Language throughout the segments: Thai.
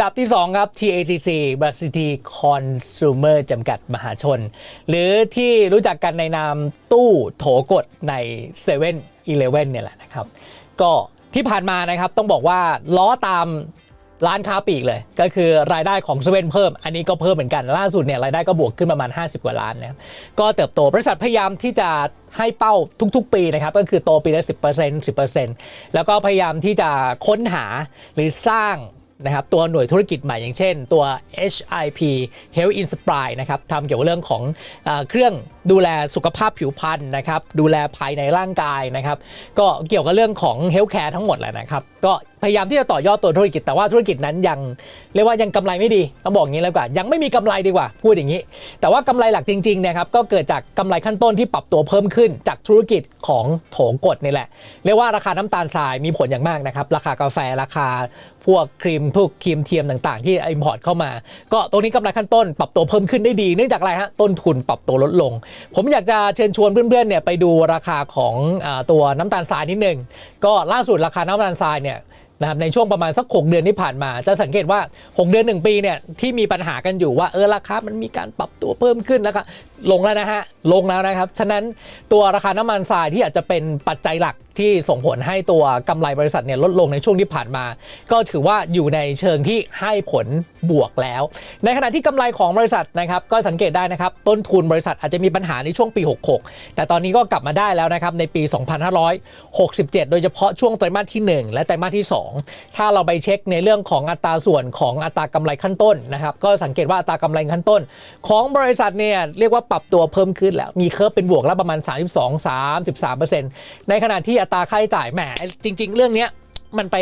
ดับที่ 2 ครับ TACC b a s i t y Consumer จำกัดมหาชน หรือที่รู้จักกันในนามตู้โถกดใน7 e เ e ่ e อเนี่ยแหละนะครับ ก็ที่ผ่านมานะครับต้องบอกว่าล้อตามร้านค้าปลีกเลย ก็คือรายได้ของเซเว่นเพิ่ม อันนี้ก็เพิ่มเหมือนกันล่าสุดเนี่ยรายได้ก็บวกขึ้นประมาณ 50 กว่าล้านนะครับก็เติบโตบริษัทพยายามที่จะให้เป้าทุกๆ ปีนะครับก็คือโตปีละ10% 10%แล้วก็พยายามที่จะค้นหาหรือสร้าง นะครับตัวหน่วยธุรกิจใหม่อย่างเช่น ตัว HIP Health Inspire นะครับทำเกี่ยวกับเรื่องของเออเครื่องดูแลสุขภาพผิวพรรณนะครับ ดูแลภายในร่างกายนะครับ ก็เกี่ยวกับเรื่องของ Healthcare ทั้งหมดแหละนะครับ ก็พยายามที่จะต่อยอดตัวธุรกิจ แต่ว่าธุรกิจนั้นยังเรียกว่ายังกำไรไม่ดีต้องบอกอย่างนี้แล้วกว่ายังไม่มีกำไรดีกว่า พูดอย่างนี้ แต่ว่ากำไรหลักจริงๆนะครับก็เกิดจากกำไรขั้นต้นที่ปรับตัวเพิ่มขึ้น จากธุรกิจของโถงกดนี่แหละ เรียกว่าราคาน้ำตาลทรายมีผลอย่างมากนะครับ ราคากาแฟราคาพวกครีมพวกครีมเทียมต่างๆ ที่อิมพอร์ตเข้ามา ก็ตรงนี้กำไรขั้นต้นปรับตัวเพิ่มขึ้นได้ดีเนื่องจากอะไรฮะต้นทุนปรับตัวลดลงผมอยากจะเชิญชวนเพื่อนๆเนี่ยไปดูราคาของอตัวน้ำตาลทรายนิดหนึ่งก็ล่าสุดราคาน้ำตาลทรายเนี่ยนะครับในช่วงประมาณสัก 6 เดือนที่ผ่านมา จะสังเกตว่า 6 เดือน 1 ปีเนี่ยที่มีปัญหากันอยู่ว่าเออราคา มันมีการปรับตัวเพิ่มขึ้นแล้วก็ลงแล้วนะฮะลงแล้วนะครับ ฉะนั้นตัวราคาน้ำมันทรายที่อาจจะเป็นปัจจัยหลักที่ส่งผลให้ตัวกำไรบริษัทเนี่ยลดลงในช่วงที่ผ่านมา ก็ถือว่าอยู่ในเชิงที่ให้ผลบวกแล้ว ในขณะที่กำไรของบริษัทนะครับก็สังเกตได้นะครับต้นทุนบริษัทอาจจะมีปัญหาในช่วงปี 66 แต่ตอนนี้ก็กลับมาได้แล้วนะครับในปี 2567 โดยเฉพาะช่วงไตรมาสที่ 1 และไตรมาสที่ 2 ถ้าเราไปเช็คในเรื่องของอัตราส่วนของอัตรากำไรขั้นต้นนะครับก็สังเกตว่าอัตรากำไรขั้นต้น ของบริษัทเนี่ยเรียกว่าปรับตัวเพิ่มขึ้นแล้วมีเคอร์เป็นบวกแล้วประมาณ 32 33ในขณะที่อัตราค่าใช้จ่ายแหมจริง ๆ เรื่องเนี้ยมันไป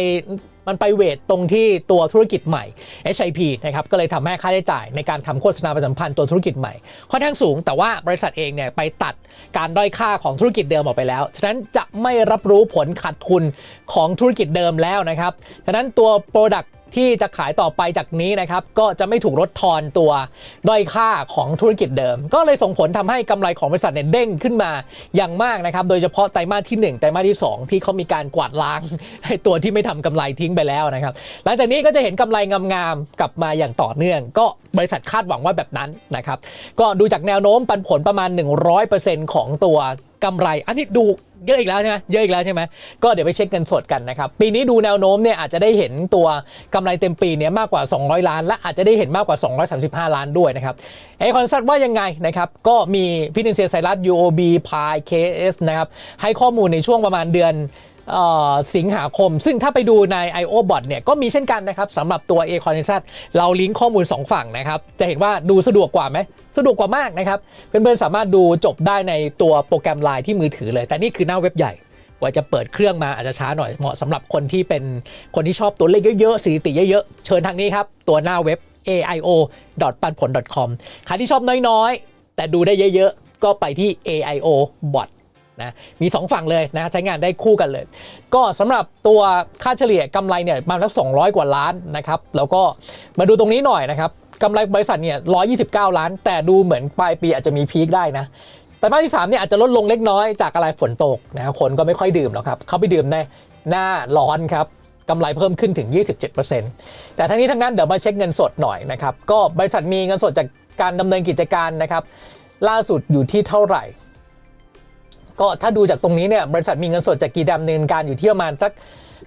มันไปเวทตรงที่ตัวธุรกิจใหม่ HIP นะครับก็เลยทำให้ค่าใช้จ่ายในการทำโฆษณาประชาสัมพันธ์ตัวธุรกิจใหม่ค่อนข้างสูง แต่ว่าบริษัทเองเนี่ยไปตัดการด้อยค่าของธุรกิจเดิมออกไปแล้ว ฉะนั้นจะไม่รับรู้ผลขาดทุนของธุรกิจเดิมแล้วนะครับ ฉะนั้นตัว Product ที่จะขายต่อไปจากนี้นะครับก็จะไม่ถูกลดทอนตัวด้อยค่าของธุรกิจเดิม ก็เลยส่งผลทำให้กำไรของบริษัทเนี่ยเด้งขึ้นมาอย่างมากนะครับโดยเฉพาะไตรมาสที่ 1 ไตรมาสที่ 2 ที่เขามีการกวาดล้างให้ตัวที่ไม่ทำกำไรทิ้งไปแล้วนะครับหลังจากนี้ก็จะเห็นกำไรงามๆกลับมาอย่างต่อเนื่อง ก็บริษัทคาดหวังว่าแบบนั้นนะครับก็ดูจากแนวโน้มปันผลประมาณ 100%ของตัวกำไร อันนี้ดู เยอะอีกแล้วใช่ไหมเยอะอีกแล้วใช่ไหมก็เดี๋ยวไปเช็คเงินสดกันนะครับ ปีนี้ดูแนวโน้มเนี่ยอาจจะได้เห็นตัวกำไรเต็มปีเนี่ยมากกว่า 200 ล้าน และอาจจะได้เห็นมากกว่า 235 ล้านด้วยนะครับเอคอนซัตว่ายังไงนะครับก็มีพี่นินเซียไซรัส UOB พาย KS นะครับให้ข้อมูลในช่วงประมาณเดือน สิงหาคม ซึ่งถ้าไปดูใน IO Bot เนี่ยก็มีเช่นกันนะครับสำหรับตัว a c o n e c t i o n เราลิงก์ข้อมูล 2 ฝั่งนะครับ จะเห็นว่าดูสะดวกกว่าไหมสะดวกกว่ามากนะครับ เพื่อนๆ สามารถดูจบได้ในตัวโปรแกรมไลน์ที่มือถือเลย แต่นี่คือหน้าเว็บใหญ่กว่าจะเปิดเครื่องมาอาจจะช้าหน่อยเหมาะสำหรับคนที่เป็นคนที่ชอบตัวเลขเยอะๆสถิติเยอะๆ เชิญทางนี้ครับ ตัวหน้าเว็บ aio p a n p o n com ใครที่ชอบน้อยๆ แต่ดูได้เยอะๆ ก็ไปที่ aio bot นะมี 2 ฝั่งเลยนะใช้งานได้คู่กันเลย ก็สำหรับตัวค่าเฉลี่ยกำไรเนี่ยประมาณสัก200 กว่าล้านนะครับแล้วก็มาดูตรงนี้หน่อยนะครับกำไรบริษัทเนี่ย129 ล้าน แต่ดูเหมือนปลายปีอาจจะมีพีคได้นะแต่มาที่3เนี่ยอาจจะลดลงเล็กน้อยจากอะไรฝนตกนะครับคนก็ไม่ค่อยดื่มหรอกครับเขาไปดื่มในหน้าร้อนครับกำไรเพิ่มขึ้นถึง 27%แต่ทั้งนี้ทั้งนั้นเดี๋ยวมาเช็คเงินสดหน่อยนะครับก็บริษัทมีเงินสดจากการดำเนินกิจการนะครับล่าสุดอยู่ที่เท่าไหร่ ก็ถ้าดูจากตรงนี้เนี่ยบริษัทมีเงินสดจากกีดำเนินการอยู่ที่ประมาณสัก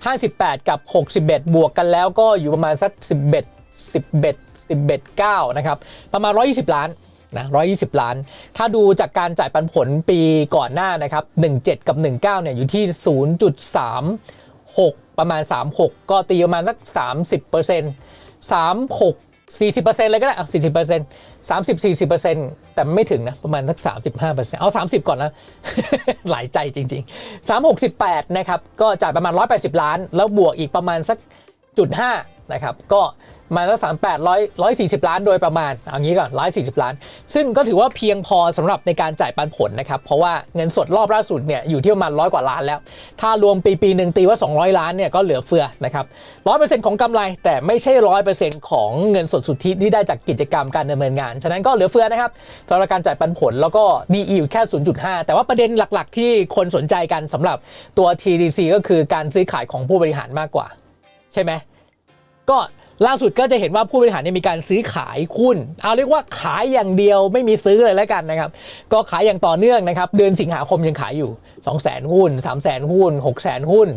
58 กับ 61 บวกกันแล้วก็อยู่ประมาณสัก 11 11 11 9นะครับประมาณ 120 ล้านนะ120 ล้าน ถ้าดูจากการจ่ายปันผลปีก่อนหน้านะครับ 17 กับ 19เนี่ยอยู่ที่ 0.36 ประมาณ 36 ก็ตีประมาณสัก 30% 36 40%เลยก็ได้อะ40% 30 40% แต่ไม่ถึงนะประมาณสัก 35%เอา 30 ก่อนนะ หลายใจจริง ๆ 368 นะครับ ก็จ่ายประมาณ 180 ล้าน แล้วบวกอีกประมาณสักจุด5นะครับ ก็ มาแล้ว38 100 140ล้านโดยประมาณ เอางี้ก่อน140ล้าน ซึ่งก็ถือว่าเพียงพอสำหรับในการจ่ายปันผลนะครับ เพราะว่าเงินสดรอบล่าสุดเนี่ยอยู่ที่ประมาณร้อยกว่าล้านแล้ว ถ้ารวมปีปีหนึ่งตีว่า 200 ล้านเนี่ยก็เหลือเฟือนะครับ100%ของกำไร แต่ไม่ใช่100%ของเงินสดสุทธิที่ได้จากกิจกรรมการดำเนินงาน ฉะนั้นก็เหลือเฟือนะครับสำหรับการจ่ายปันผลแล้วก็ DE อยู่แค่ 0.5 แต่ว่าประเด็นหลักๆ ที่คนสนใจกันสำหรับตัว TDC ก็คือการซื้อขายของผู้บริหารมากกว่า ใช่ไหมก็ ล่าสุดก็จะเห็นว่าผู้บริหารเนี่ยมีการซื้อขายหุ้น เอาเรียกว่าขายอย่างเดียวไม่มีซื้อเลยแล้วกันนะครับ ก็ขายอย่างต่อเนื่องนะครับ เดือนสิงหาคมยังขายอยู่2 0 0 0 0 0 หุ้น 3 0 0 0 0 หุ้น 6 0 0 0 0 หุ้น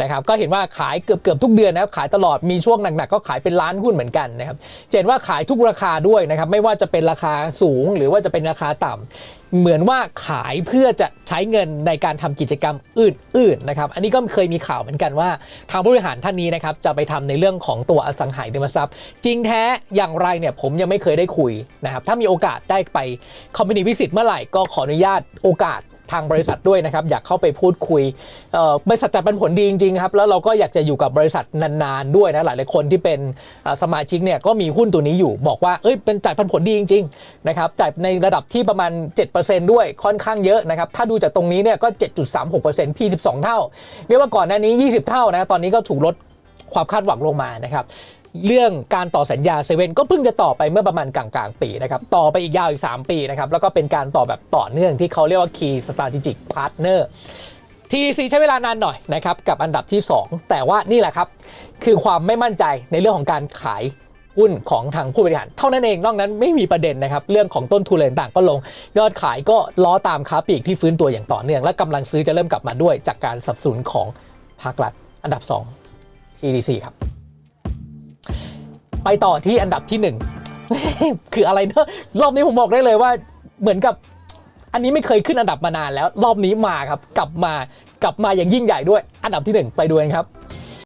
นะครับ ก็เห็นว่าขายเกือบเกือบทุกเดือนนะครับ ขายตลอด มีช่วงหนักๆก็ขายเป็นล้านหุ้นเหมือนกันนะครับ เห็นว่าขายทุกราคาด้วยนะครับ ไม่ว่าจะเป็นราคาสูงหรือว่าจะเป็นราคาต่ำ เหมือนว่าขายเพื่อจะใช้เงินในการทำกิจกรรมอื่นๆนะครับ อันนี้ก็เคยมีข่าวเหมือนกันว่า ทางผู้บริหารท่านนี้นะครับจะไปทำในเรื่องของตัวอสังหาริมทรัพย์ จริงแท้อย่างไรเนี่ยผมยังไม่เคยได้คุยนะครับ ถ้ามีโอกาสได้ไปคอมมินิวิสิตเมื่อไหร่ก็ขออนุญาตโอกาส ทางบริษัทด้วยนะครับ อยากเข้าไปพูดคุยบริษัทจัดปันผลดีจริงๆครับ แล้วเราก็อยากจะอยู่กับบริษัทนานๆด้วยนะ หลายๆคนที่เป็นสมาชิกเนี่ยก็มีหุ้นตัวนี้อยู่บอกว่าเอ้ยเป็นจ่ายปันผลดีจริงๆนะครับจ่ายในระดับที่ประมาณ 7%ด้วยค่อนข้างเยอะนะครับ ถ้าดูจากตรงนี้เนี่ยก็ 7.36% P 12 เท่าเรียกว่าก่อนหน้านี้ 20 เท่านะตอนนี้ก็ถูกลดความคาดหวังลงมานะครับ เรื่องการต่อสัญญาเซเว่นก็เพิ่งจะต่อไปเมื่อประมาณกลางๆปีนะครับต่อไปอีกยาวอีก 3 ปีนะครับแล้วก็เป็นการต่อแบบต่อเนื่องที่เขาเรียกว่า Key Strategic Partner TC ใช้เวลานานหน่อยนะครับกับอันดับที่ 2 แต่ว่านี่แหละครับ คือความไม่มั่นใจในเรื่องของการขายหุ้นของทางผู้บริหาร เท่านั้นเองนอกนั้นไม่มีประเด็นนะครับ เรื่องของต้นทุนอะไรต่างก็ลง ยอดขายก็ล้อตามค้าปลีกที่ฟื้นตัวอย่างต่อเนื่อง และกำลังซื้อจะเริ่มกลับมาด้วยจากการสับสนุนของภาครัฐอันดับ 2 TDC ครับ ไปต่อที่อันดับที่หนึ่งคืออะไรเนอะรอบนี้ผมบอกได้เลยว่าเหมือนกับอันนี้ไม่เคยขึ้นอันดับมานานแล้ว รอบนี้มาครับ กลับมากลับมาอย่างยิ่งใหญ่ด้วย อันดับที่หนึ่งไปดูกันครับ